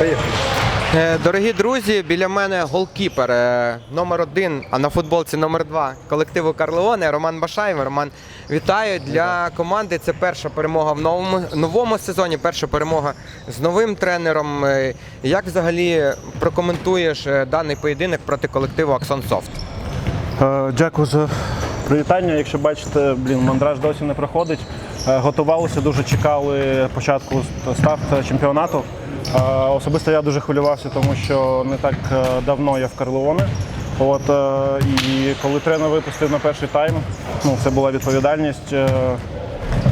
Е, Дорогі друзі, біля мене голкіпер е, номер один, а на футболці номер два колективу Карлеоне Роман Башаєв. Роман, вітаю для команди. Це перша перемога в новому новому сезоні. Перша перемога з новим тренером. Е, Як взагалі прокоментуєш даний поєдинок проти колективу Аксон Софт? Дякую за привітання. Якщо бачите, блін, мандраж досі не проходить. Готувалися, дуже чекали початку старт чемпіонату. Особисто я дуже хвилювався, тому що не так е, давно я в Карлеоне. От, е, і коли тренер випустив на перший тайм, ну, це була відповідальність. Е,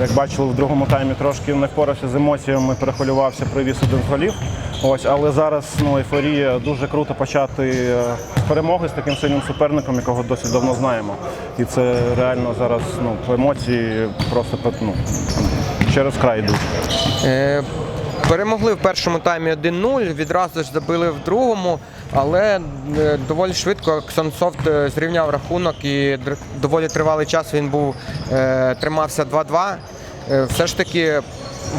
Як бачили, в другому таймі трошки не впорався з емоціями, перехвилювався, привіз один з голів. Ось, але зараз ну, ейфорія дуже круто почати з перемоги з таким сильним суперником, якого досить давно знаємо. І це реально зараз ну, емоції просто ну, через край йдуть. Перемогли в першому таймі 1-0, відразу ж забили в другому, але е, доволі швидко Ксонсофт е, зрівняв рахунок і доволі тривалий час він був е, тримався 2-2. Е, Все ж таки,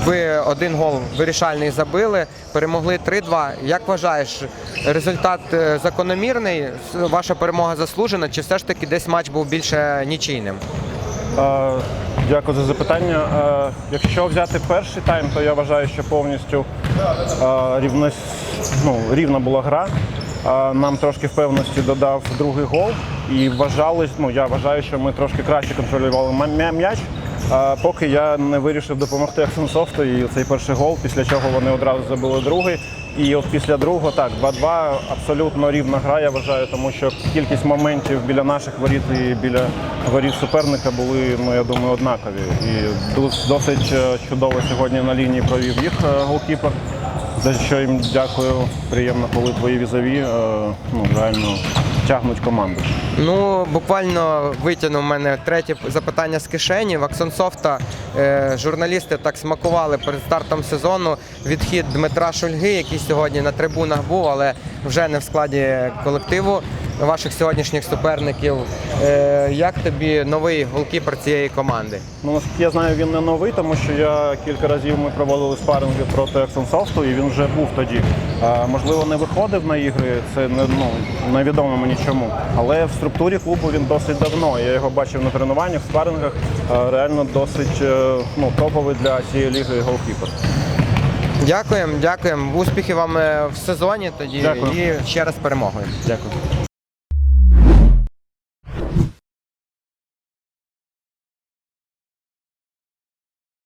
ви один гол вирішальний забили, перемогли 3-2. Як вважаєш, результат закономірний? Ваша перемога заслужена, чи все ж таки десь матч був більше нічийним? Дякую за запитання. Якщо взяти перший тайм, то я вважаю, що повністю рівно, ну, рівна була гра. Нам трошки впевненості додав другий гол. І вважали, ну я вважаю, що ми трошки краще контролювали м'яч. Поки я не вирішив допомогти Аксенсофту і цей перший гол, після чого вони одразу забили другий. І от після другого так, 2-2 абсолютно рівна гра, я вважаю, тому що кількість моментів біля наших воріт і біля воріт суперника були, ну я думаю, однакові. І досить е, чудово сьогодні на лінії провів їх е, голкіпер. За що їм дякую. Приємно, коли твої візові е, ну, реально тягнуть команду. Ну, буквально витягнув мене третє запитання з кишені. В Аксонсофта е, журналісти так смакували перед стартом сезону відхід Дмитра Шульги, який сьогодні на трибунах був, але вже не в складі колективу ваших сьогоднішніх суперників. Е, як тобі новий голкіпер цієї команди? Ну, наскільки я знаю, він не новий, тому що я кілька разів ми проводили спаринги проти Аксенсофту, і він вже був тоді. А, можливо, не виходив на ігри, це не ну, невідомо мені чому. Але в структурі клубу він досить давно. Я його бачив на тренуваннях, в спарингах. А, реально досить е, ну, топовий для цієї ліги голкіпер. Дякуємо, дякуємо. Успіхів вам е, в сезоні тоді Дякую. і ще раз перемогою. Дякую.